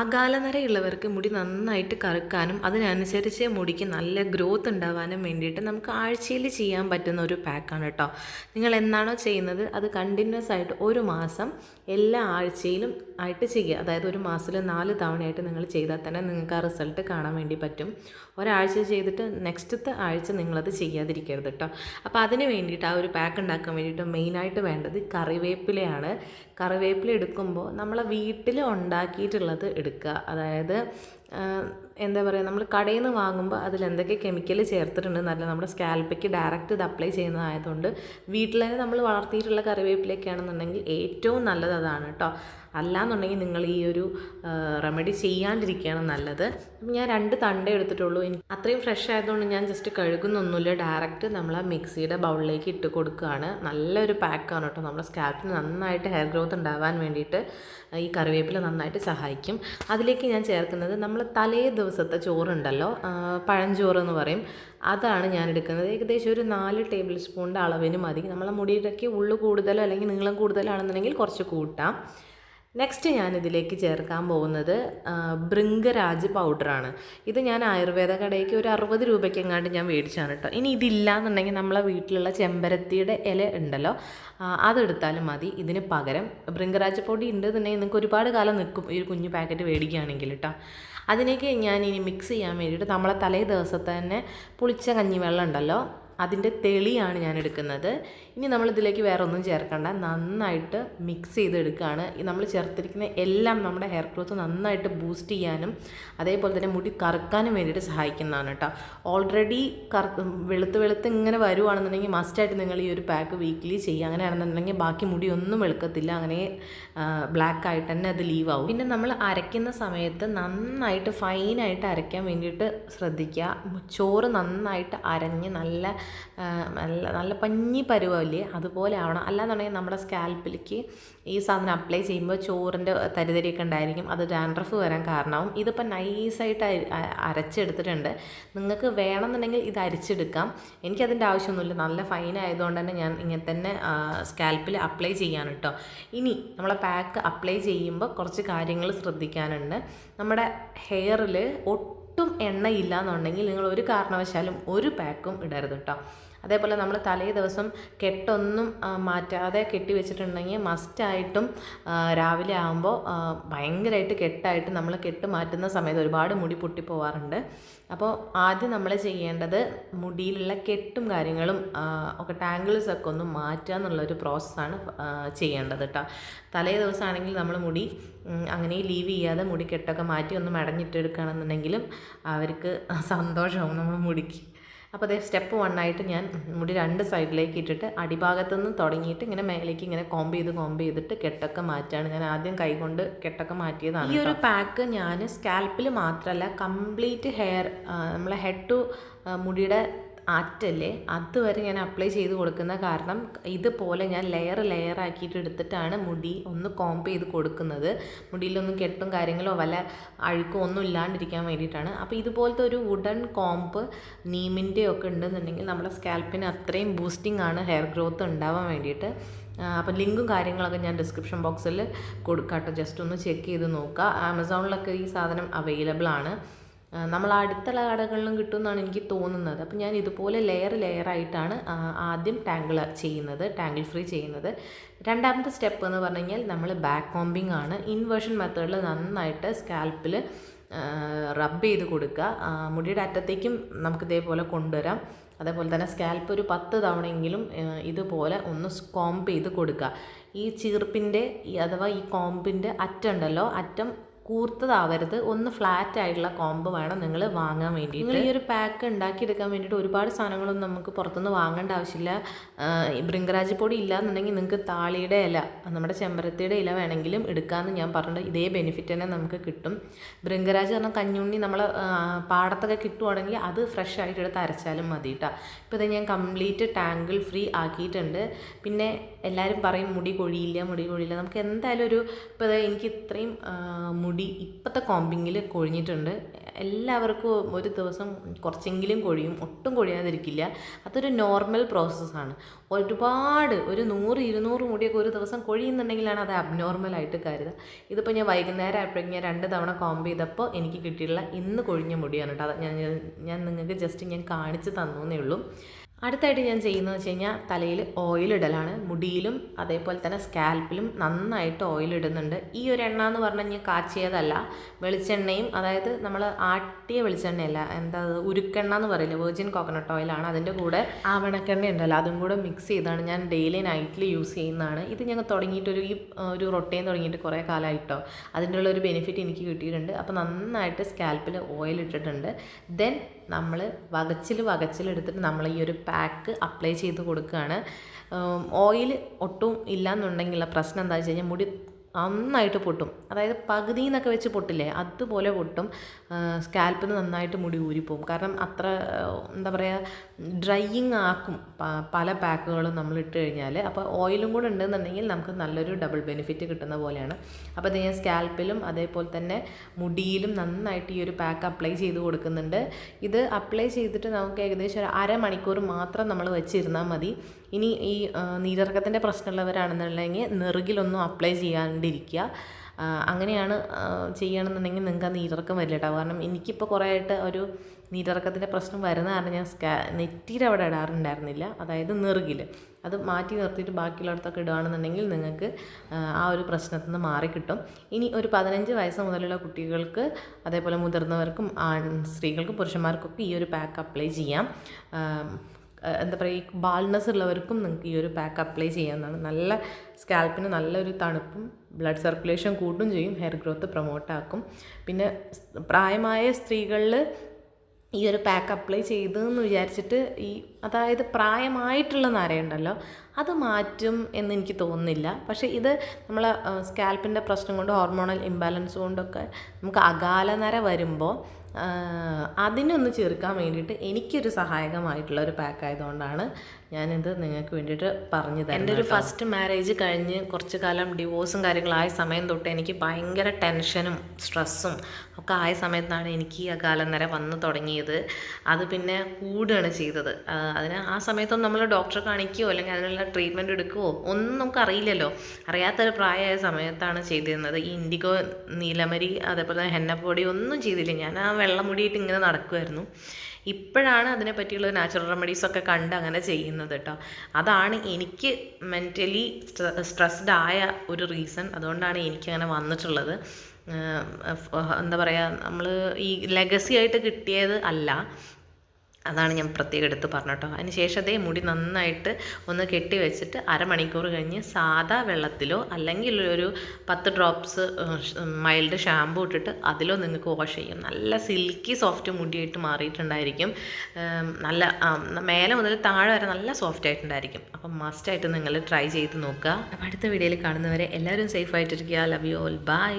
അകാലനരയുള്ളവർക്ക് മുടി നന്നായിട്ട് കറുക്കാനും അതിനനുസരിച്ച് മുടിക്ക് നല്ല ഗ്രോത്ത് ഉണ്ടാവാനും വേണ്ടിയിട്ട് നമുക്ക് ആഴ്ചയിൽ ചെയ്യാൻ പറ്റുന്ന ഒരു പാക്കാണ് കേട്ടോ. നിങ്ങൾ എന്താണോ ചെയ്യുന്നത് അത് കണ്ടിന്യൂസ് ആയിട്ട് ഒരു മാസം എല്ലാ ആഴ്ചയിലും ആയിട്ട് ചെയ്യുക. അതായത് ഒരു മാസത്തിൽ നാല് തവണയായിട്ട് നിങ്ങൾ ചെയ്താൽ തന്നെ നിങ്ങൾക്ക് ആ റിസൾട്ട് കാണാൻ വേണ്ടി പറ്റും. ഒരാഴ്ച ചെയ്തിട്ട് നെക്സ്റ്റത്തെ ആഴ്ച നിങ്ങളത് ചെയ്യാതിരിക്കരുത് കേട്ടോ. അപ്പോൾ അതിന് വേണ്ടിയിട്ട് ആ ഒരു പാക്ക് ഉണ്ടാക്കാൻ വേണ്ടിയിട്ട് മെയിനായിട്ട് വേണ്ടത് കറിവേപ്പിലയാണ്. കറിവേപ്പില എടുക്കുമ്പോൾ നമ്മളെ വീട്ടിൽ ഉണ്ടാക്കിയിട്ടുള്ളത് എടുക്കുക. അതായത് എന്താ പറയുക നമ്മൾ കടയിൽ നിന്ന് വാങ്ങുമ്പോൾ അതിൽ എന്തൊക്കെ കെമിക്കൽ ചേർത്തിട്ടുണ്ട് ചേർത്തിട്ടുണ്ടെന്നല്ല നമ്മുടെ സ്കാൽപ്പയ്ക്ക് ഡയറക്റ്റ് ഇത് അപ്ലൈ ചെയ്യുന്നതായതുകൊണ്ട് വീട്ടിൽ തന്നെ നമ്മൾ വളർത്തിയിട്ടുള്ള കറിവേപ്പിലൊക്കെയാണെന്നുണ്ടെങ്കിൽ ഏറ്റവും നല്ലത് അതാണ് കേട്ടോ അല്ലാന്നുണ്ടെങ്കിൽ നിങ്ങൾ ഈ ഒരു റെമഡി ചെയ്യാണ്ടിരിക്കുകയാണ് നല്ലത്. ഞാൻ രണ്ട് തണ്ട എടുത്തിട്ടുള്ളൂ. അത്രയും ഫ്രഷ് ആയതുകൊണ്ട് ഞാൻ ജസ്റ്റ് കഴുകുന്നൊന്നുമില്ല. ഡയറക്റ്റ് നമ്മൾ ആ മിക്സിയുടെ ബൗളിലേക്ക് ഇട്ട് കൊടുക്കുകയാണ്. നല്ലൊരു പാക്കാണ് കേട്ടോ നമ്മുടെ സ്കാൽപ്പിന് നന്നായിട്ട് ഹെയർ ഗ്രോത്ത് ഉണ്ടാവാൻ വേണ്ടിയിട്ട് ഈ കറിവേപ്പില നന്നായിട്ട് സഹായിക്കും. അതിലേക്ക് ഞാൻ ചേർക്കുന്നത് നമ്മൾ തലേ ദിവസത്തെ ചോറുണ്ടല്ലോ പഴഞ്ചോറ് എന്ന് പറയും. അതാണ് ഞാൻ എടുക്കുന്നത് ഏകദേശം ഒരു നാല് ടേബിൾ സ്പൂണിന്റെ അളവിന് മതി. നമ്മളെ മുടിയിടയ്ക്ക് ഉള്ളു കൂടുതലോ അല്ലെങ്കിൽ നീളം കൂടുതലാണെന്നുണ്ടെങ്കിൽ കുറച്ച് കൂട്ടാം. നെക്സ്റ്റ് ഞാൻ ഇതിലേക്ക് ചേർക്കാൻ പോകുന്നത് ബൃങ്കരാജ് പൗഡറാണ്. ഇത് ഞാൻ ആയുർവേദ കടയ്ക്ക് ഒരു അറുപത് രൂപയ്ക്ക് എങ്ങാണ്ട് ഞാൻ മേടിച്ചാണ് കേട്ടോ ഇനി ഇതില്ല എന്നുണ്ടെങ്കിൽ നമ്മളെ വീട്ടിലുള്ള ചെമ്പരത്തിയുടെ ഇല ഉണ്ടല്ലോ അതെടുത്താലും മതി. ഇതിന് പകരം ബൃങ്കരാജ് പൊടി ഉണ്ട് എന്നുണ്ടെങ്കിൽ നിങ്ങൾക്ക് ഒരുപാട് കാലം നിൽക്കും. ഈ കുഞ്ഞു പാക്കറ്റ് മേടിക്കുകയാണെങ്കിൽ കേട്ടോ അതിലേക്ക് ഞാൻ ഇനി മിക്സ് ചെയ്യാൻ വേണ്ടിയിട്ട് നമ്മളെ തലേ ദിവസത്തെ തന്നെ പുളിച്ച കഞ്ഞിവെള്ളം ഉണ്ടല്ലോ അതിന്റെ തെളിയാണ് ഞാൻ എടുക്കുന്നത്. ഇനി നമ്മളിതിലേക്ക് വേറെ ഒന്നും ചേർക്കണ്ട. നന്നായിട്ട് മിക്സ് ചെയ്തെടുക്കുകയാണ്. നമ്മൾ ചേർത്തിരിക്കുന്ന എല്ലാം നമ്മുടെ ഹെയർ ഗ്രോത്ത് നന്നായിട്ട് ബൂസ്റ്റ് ചെയ്യാനും അതേപോലെ തന്നെ മുടി കറുക്കാനും വേണ്ടിയിട്ട് സഹായിക്കുന്നതാണ് കേട്ടോ. ഓൾറെഡി കറ വെളുത്ത് വെളുത്ത് ഇങ്ങനെ വരുവാണെന്നുണ്ടെങ്കിൽ മസ്റ്റായിട്ട് നിങ്ങൾ ഈ ഒരു പാക്ക് വീക്ക്ലി ചെയ്യുക. അങ്ങനെയാണെന്നുണ്ടെങ്കിൽ ബാക്കി മുടി ഒന്നും വെളുക്കത്തില്ല. അങ്ങനെ ബ്ലാക്ക് ആയിട്ട് തന്നെ അത് ലീവ് ആവും. പിന്നെ നമ്മൾ അരയ്ക്കുന്ന സമയത്ത് നന്നായിട്ട് ഫൈനായിട്ട് അരയ്ക്കാൻ വേണ്ടിയിട്ട് ശ്രദ്ധിക്കുക. ചോറ് നന്നായിട്ട് അരഞ്ഞ് നല്ല നല്ല നല്ല പഞ്ഞി പരുവല്ലേ അതുപോലെ ആവണം. അല്ലാന്നുണ്ടെങ്കിൽ നമ്മുടെ സ്കാൽപ്പിലേക്ക് ഈ സാധനം അപ്ലൈ ചെയ്യുമ്പോൾ ചോറിന്റെ തരിതരിയൊക്കെ ഉണ്ടായിരിക്കും. അത് ഡാൻഡ്രഫ് വരാൻ കാരണമാവും. ഇതിപ്പോൾ നൈസായിട്ട് അരച്ചെടുത്തിട്ടുണ്ട്. നിങ്ങൾക്ക് വേണമെന്നുണ്ടെങ്കിൽ ഇത് അരിച്ചെടുക്കാം. എനിക്കതിന്റെ ആവശ്യമൊന്നുമില്ല. നല്ല ഫൈൻ ആയതുകൊണ്ട് തന്നെ ഞാൻ ഇങ്ങനെ തന്നെ സ്കാൽപ്പിൽ അപ്ലൈ ചെയ്യാൻ കേട്ടോ. ഇനി നമ്മളെ പാക്ക് അപ്ലൈ ചെയ്യുമ്പോൾ കുറച്ച് കാര്യങ്ങൾ ശ്രദ്ധിക്കാനുണ്ട്. നമ്മുടെ ഹെയറിൽ ഒട്ടും എണ്ണയില്ല എന്നുണ്ടെങ്കിൽ നിങ്ങൾ ഒരു കാരണവശാലും ഒരു പാക്കും ഇടരുത് കേട്ടോ അതേപോലെ നമ്മൾ തലേ ദിവസം കെട്ടൊന്നും മാറ്റാതെ കെട്ടി വെച്ചിട്ടുണ്ടെങ്കിൽ മസ്റ്റായിട്ടും രാവിലെ ആകുമ്പോൾ ഭയങ്കരമായിട്ട് കെട്ടായിട്ട് നമ്മൾ കെട്ട് മാറ്റുന്ന സമയത്ത് ഒരുപാട് മുടി പൊട്ടിപ്പോവാറുണ്ട്. അപ്പോൾ ആദ്യം നമ്മൾ ചെയ്യേണ്ടത് മുടിയിലുള്ള കെട്ടും കാര്യങ്ങളും ഒക്കെ ടാങ്കിൾസ് ഒക്കെ ഒന്ന് മാറ്റുക എന്നുള്ളൊരു പ്രോസസ്സാണ് ചെയ്യേണ്ടത് കേട്ടോ തലേ ദിവസമാണെങ്കിൽ നമ്മൾ മുടി അങ്ങനെ ലീവ് ചെയ്യാതെ മുടി കെട്ടൊക്കെ മാറ്റി ഒന്ന് മടഞ്ഞിട്ടെടുക്കുകയാണെന്നുണ്ടെങ്കിലും അവർക്ക് സന്തോഷമാവും നമ്മൾ മുടിക്ക്. അപ്പോൾ അതേ സ്റ്റെപ്പ് വൺ ആയിട്ട് ഞാൻ മുടി രണ്ട് സൈഡിലേക്ക് ഇട്ടിട്ട് അടിഭാഗത്തു നിന്ന് തുടങ്ങിയിട്ട് ഇങ്ങനെ മേലേക്ക് ഇങ്ങനെ കോമ്പ് ചെയ്ത് കോമ്പ് ചെയ്തിട്ട് കെട്ടൊക്കെ മാറ്റാണ്. ഞാൻ ആദ്യം കൈകൊണ്ട് കെട്ടൊക്കെ മാറ്റിയതാണ് ഈ ഒരു പാക്ക് ഞാൻ സ്കാൽപ്പിൽ മാത്രമല്ല കംപ്ലീറ്റ് ഹെയർ നമ്മളെ ഹെഡ് ടു മുടിയുടെ അറ്റല്ലേ അതുവരെ ഞാൻ അപ്ലൈ ചെയ്ത് കൊടുക്കുന്ന കാരണം ഇതുപോലെ ഞാൻ ലെയർ ലെയർ ആക്കിയിട്ട് എടുത്തിട്ടാണ് മുടി ഒന്ന് കോംപ് ചെയ്ത് കൊടുക്കുന്നത്. മുടിയിലൊന്നും കെട്ടും കാര്യങ്ങളോ വല്ല അഴുക്കോ ഒന്നും ഇല്ലാണ്ടിരിക്കാൻ വേണ്ടിയിട്ടാണ്. അപ്പോൾ ഇതുപോലത്തെ ഒരു വുഡൻ കോംപ് നീമിന്റെ ഒക്കെ ഉണ്ടെന്നുണ്ടെങ്കിൽ നമ്മുടെ സ്കാൽപ്പിന് അത്രയും ബൂസ്റ്റിംഗ് ആണ് ഹെയർ ഗ്രോത്ത് ഉണ്ടാവാൻ വേണ്ടിയിട്ട്. അപ്പോൾ ലിങ്കും കാര്യങ്ങളൊക്കെ ഞാൻ ഡിസ്ക്രിപ്ഷൻ ബോക്സിൽ കൊടുക്കാം കേട്ടോ ജസ്റ്റ് ഒന്ന് ചെക്ക് ചെയ്ത് നോക്കുക ആമസോണിലൊക്കെ ഈ സാധനം അവൈലബിൾ ആണ്. നമ്മൾ അടുത്തുള്ള കടകളിലും കിട്ടുമെന്നാണ് എനിക്ക് തോന്നുന്നത്. അപ്പം ഞാൻ ഇതുപോലെ ലെയർ ആയിട്ടാണ് ആദ്യം ടാങ്കിൾ ചെയ്യുന്നത് ടാങ്കിൾ ഫ്രീ ചെയ്യുന്നത്. രണ്ടാമത്തെ സ്റ്റെപ്പ് എന്ന് പറഞ്ഞു നമ്മൾ ബാക്ക് കോമ്പിംഗ് ആണ് ഇൻവേർഷൻ മെത്തേഡിൽ നന്നായിട്ട് സ്കാൽപ്പിൽ റബ്ബ് ചെയ്ത് കൊടുക്കുക. മുടിയുടെ അറ്റത്തേക്കും നമുക്ക് ഇതേപോലെ കൊണ്ടുവരാം. അതേപോലെ തന്നെ സ്കാൽപ്പ് ഒരു പത്ത് തവണയെങ്കിലും ഇതുപോലെ ഒന്ന് കോംപ് ചെയ്ത് കൊടുക്കുക. ഈ ചീർപ്പിന്റെ അഥവാ ഈ കോമ്പിന്റെ അറ്റമുണ്ടല്ലോ അറ്റം കൂർത്തതാവരുത്. ഒന്ന് ഫ്ലാറ്റ് ആയിട്ടുള്ള കോംബോ വേണം നിങ്ങൾ വാങ്ങാൻ വേണ്ടി നിങ്ങൾ ഈ ഒരു പാക്ക് ഉണ്ടാക്കിയെടുക്കാൻ വേണ്ടിയിട്ട് ഒരുപാട് സാധനങ്ങളൊന്നും നമുക്ക് പുറത്തുനിന്ന് വാങ്ങേണ്ട ആവശ്യമില്ല. ബൃങ്കരാജ് പൊടി ഇല്ല എന്നുണ്ടെങ്കിൽ നിങ്ങൾക്ക് താളിയുടെ ഇല നമ്മുടെ ചെമ്പരത്തിയുടെ ഇല വേണമെങ്കിലും എടുക്കാമെന്ന് ഞാൻ പറഞ്ഞിട്ട് ഇതേ ബെനിഫിറ്റ് തന്നെ നമുക്ക് കിട്ടും. ബൃങ്കരാജ് പറഞ്ഞാൽ കഞ്ഞുണ്ണി നമ്മൾ പാടത്തൊക്കെ കിട്ടുവാണെങ്കിൽ അത് ഫ്രഷ് ആയിട്ട് എടുത്ത് അരച്ചാലും മതി കേട്ടോ ഇപ്പോൾ ഇത് ഞാൻ കംപ്ലീറ്റ് ടാങ്കിൾ ഫ്രീ ആക്കിയിട്ടുണ്ട്. പിന്നെ എല്ലാവരും പറയും മുടി കൊഴിയില്ല മുടി കൊഴിയില്ല. നമുക്ക് എന്തായാലും ഒരു ഇപ്പോൾ എനിക്ക് ഇത്രയും മുടി മുടി ഇപ്പോഴത്തെ കോമ്പിങ്ങിൽ കൊഴിഞ്ഞിട്ടുണ്ട്. എല്ലാവർക്കും ഒരു ദിവസം കുറച്ചെങ്കിലും കൊഴിയും. ഒട്ടും കൊഴിയാതിരിക്കില്ല. അതൊരു നോർമൽ പ്രോസസ്സാണ്. ഒരുപാട് ഒരു നൂറ് ഇരുന്നൂറ് മുടിയൊക്കെ ഒരു ദിവസം കൊഴിയുന്നുണ്ടെങ്കിലാണ് അത് അബ്നോർമലായിട്ട് കരുതുക ഇതിപ്പോൾ ഞാൻ വൈകുന്നേരം ആയപ്പോഴേക്കും ഞാൻ രണ്ട് തവണ കോമ്പ് ചെയ്തപ്പോൾ എനിക്ക് കിട്ടിയിട്ടുള്ള ഇന്ന് കൊഴിഞ്ഞ മുടിയാണ് കേട്ടോ. അത് ഞാൻ ഞാൻ നിങ്ങൾക്ക് ജസ്റ്റ് ഞാൻ കാണിച്ച് തന്നേ ഉള്ളൂ. അടുത്തായിട്ട് ഞാൻ ചെയ്യുന്നത് വെച്ച് കഴിഞ്ഞാൽ തലയിൽ ഓയിലിടലാണ് മുടിയിലും അതേപോലെ തന്നെ സ്കാൽപ്പിലും നന്നായിട്ട് ഓയിലിടുന്നുണ്ട് ഈ ഒരു എണ്ണ എന്ന് പറഞ്ഞു കഴിഞ്ഞാൽ കാച്ചിയതല്ല. വെളിച്ചെണ്ണയും അതായത് നമ്മൾ ആട്ടിയ വെളിച്ചെണ്ണയല്ല എന്താ ഉരുക്കെണ്ണ എന്ന് പറയില്ല വെർജിൻ കോക്കനട്ട് ഓയിലാണ് അതിന്റെ കൂടെ ആവണക്കെണ്ണ ഉണ്ടല്ലോ അതും കൂടെ മിക്സ് ചെയ്താണ് ഞാൻ ഡെയിലി നൈറ്റിൽ യൂസ് ചെയ്യുന്നതാണ്. ഇത് ഞങ്ങൾ തുടങ്ങിയിട്ടൊരു ഈ ഒരു റൊട്ടയും തുടങ്ങിയിട്ട് കുറേ കാലമായിട്ടോ അതിന്റെ ഉള്ള ഒരു ബെനിഫിറ്റ് എനിക്ക് കിട്ടിയിട്ടുണ്ട്. അപ്പോൾ നന്നായിട്ട് സ്കാൽപ്പിൽ ഓയിൽ ഇട്ടിട്ടുണ്ട്. ദെൻ നമ്മൾ വകച്ചിൽ എടുത്തിട്ട് നമ്മൾ ഈ ഒരു പാക്ക് അപ്ലൈ ചെയ്ത് കൊടുക്കുകയാണ് ഓയിൽ ഒട്ടും ഇല്ലയെന്നുണ്ടെങ്കിലുള്ള പ്രശ്നം എന്താ വെച്ച് കഴിഞ്ഞാൽ മുടി നന്നായിട്ട് പൊട്ടും. അതായത് പകുതി എന്നൊക്കെ വെച്ച് പൊട്ടില്ലേ അതുപോലെ പൊട്ടും. സ്കാൽപ്പിൽ നിന്ന് നന്നായിട്ട് മുടി ഊരിപ്പോവും. കാരണം അത്ര എന്താ പറയുക ഡ്രൈയിങ് ആക്കും പല പാക്കുകളും നമ്മൾ ഇട്ട് കഴിഞ്ഞാൽ അപ്പോൾ ഓയിലും കൂടെ ഉണ്ടെന്നുണ്ടെങ്കിൽ നമുക്ക് നല്ലൊരു ഡബിൾ ബെനിഫിറ്റ് കിട്ടുന്ന പോലെയാണ്. അപ്പോൾ ഇത് ഞാൻ സ്കാൽപ്പിലും അതേപോലെ തന്നെ മുടിയിലും നന്നായിട്ട് ഈ ഒരു പാക്ക് അപ്ലൈ ചെയ്ത് കൊടുക്കുന്നുണ്ട്. ഇത് അപ്ലൈ ചെയ്തിട്ട് നമുക്ക് ഏകദേശം ഒരു അരമണിക്കൂർ മാത്രം നമ്മൾ വെച്ചിരുന്നാൽ മതി. ഇനി ഈ നീരിറക്കത്തിന്റെ പ്രശ്നമുള്ളവരാണെന്നുണ്ടെങ്കിൽ നെറുകിലൊന്നും അപ്ലൈ ചെയ്യാണ്ടിരിക്കുക. അങ്ങനെയാണ് ചെയ്യണമെന്നുണ്ടെങ്കിൽ നിങ്ങൾക്ക് ആ നീരിറക്കം വരില്ല കേട്ടോ കാരണം എനിക്കിപ്പോൾ കുറേ ആയിട്ട് ഒരു നീരിറക്കത്തിന്റെ പ്രശ്നം വരുന്ന കാരണം ഞാൻ സ്കാ നെറ്റിയിൽ അവിടെ ഇടാറുണ്ടായിരുന്നില്ല. അതായത് നെറുകിൽ അത് മാറ്റി നിർത്തിയിട്ട് ബാക്കിയുള്ളിടത്തൊക്കെ ഇടുകയാണെന്നുണ്ടെങ്കിൽ നിങ്ങൾക്ക് ആ ഒരു പ്രശ്നത്തിൽ നിന്ന് മാറിക്കിട്ടും ഇനി ഒരു പതിനഞ്ച് വയസ്സ് മുതലുള്ള കുട്ടികൾക്ക് അതേപോലെ മുതിർന്നവർക്കും ആൺ സ്ത്രീകൾക്കും പുരുഷന്മാർക്കൊക്കെ ഈ ഒരു പാക്ക് അപ്ലൈ ചെയ്യാം. എന്താ പറയുക ഈ ബാൾനെസ് ഉള്ളവർക്കും നിങ്ങൾക്ക് ഈ ഒരു പാക്ക് അപ്ലൈ ചെയ്യാവുന്നതാണ്. നല്ല സ്കാൽപ്പിന് നല്ലൊരു തണുപ്പും ബ്ലഡ് സർക്കുലേഷൻ കൂട്ടും ചെയ്യും ഹെയർ ഗ്രോത്ത് പ്രൊമോട്ടാക്കും പിന്നെ പ്രായമായ സ്ത്രീകളിൽ ഈ ഒരു പാക്ക് അപ്ലൈ ചെയ്തെന്ന് വിചാരിച്ചിട്ട് ഈ അതായത് പ്രായമായിട്ടുള്ള നരയുണ്ടല്ലോ അത് മാറ്റും എന്ന് എനിക്ക് തോന്നുന്നില്ല. പക്ഷേ ഇത് നമ്മളെ സ്കാൽപ്പിന്റെ പ്രശ്നം കൊണ്ട് ഹോർമോണൽ ഇംബാലൻസ് കൊണ്ടൊക്കെ നമുക്ക് അകാല നര വരുമ്പോൾ അതിനൊന്ന് ചെറുക്കാൻ വേണ്ടിയിട്ട് എനിക്കൊരു സഹായകമായിട്ടുള്ള ഒരു പാക്ക് ആയതുകൊണ്ടാണ് ഞാനിത് നിങ്ങൾക്ക് വേണ്ടിയിട്ട് പറഞ്ഞു തരാം എന്റെ ഒരു ഫസ്റ്റ് മാരേജ് കഴിഞ്ഞ് കുറച്ച് കാലം ഡിവോഴ്സും കാര്യങ്ങളായ സമയം തൊട്ട് എനിക്ക് ഭയങ്കര ടെൻഷനും സ്ട്രെസ്സും ഒക്കെ ആയ സമയത്താണ് എനിക്ക് ഈ നേരെ വന്നു തുടങ്ങിയത്. അത് പിന്നെ കൂടുകയാണ് ചെയ്തത്. അതിന് ആ സമയത്തൊന്നും നമ്മൾ ഡോക്ടറെ കാണിക്കുകയോ അല്ലെങ്കിൽ അതിനുള്ള ട്രീറ്റ്മെന്റ് എടുക്കുകയോ ഒന്നും നമുക്ക് അറിയില്ലല്ലോ. അറിയാത്തൊരു പ്രായമായ സമയത്താണ് ചെയ്തിരുന്നത്. ഈ ഇൻഡിഗോ നീലമരി അതേപോലെ ഹെന്നപ്പൊടി ഒന്നും ചെയ്തില്ല. ഞാൻ ആ വെള്ളം മുടിയിട്ട് ഇങ്ങനെ നടക്കുമായിരുന്നു ഇപ്പോഴാണ് അതിനെ പറ്റിയുള്ള നാച്ചുറൽ റെമഡീസൊക്കെ കണ്ട് അങ്ങനെ ചെയ്യുന്നത് കേട്ടോ. അതാണ് എനിക്ക് മെന്റലി സ്ട്രെസ്ഡ് ആയ ഒരു റീസൺ അതുകൊണ്ടാണ് എനിക്കങ്ങനെ വന്നിട്ടുള്ളത്. എന്താ പറയുക നമ്മൾ ഈ ലെഗസി ആയിട്ട് കിട്ടിയത് അല്ല. അതാണ് ഞാൻ പ്രത്യേകം എടുത്ത് പറഞ്ഞിട്ടോ. അതിന് ശേഷം അതേ മുടി നന്നായിട്ട് ഒന്ന് കെട്ടി വെച്ചിട്ട് അരമണിക്കൂർ കഴിഞ്ഞ് സാധാ വെള്ളത്തിലോ അല്ലെങ്കിൽ ഒരു പത്ത് ഡ്രോപ്സ് മൈൽഡ് ഷാമ്പു ഇട്ടിട്ട് അതിലോ നിങ്ങൾക്ക് വാഷ് ചെയ്യും. നല്ല സിൽക്കി സോഫ്റ്റ് മുടിയായിട്ട് മാറിയിട്ടുണ്ടായിരിക്കും. നല്ല മേലെ മുതൽ താഴെ വരെ നല്ല സോഫ്റ്റ് ആയിട്ടുണ്ടായിരിക്കും. അപ്പം മസ്റ്റായിട്ട് നിങ്ങൾ ട്രൈ ചെയ്ത് നോക്കുക. അപ്പം അടുത്ത വീഡിയോയിൽ കാണുന്നവരെ എല്ലാവരും സേഫ് ആയിട്ടിരിക്കുക. Love you all by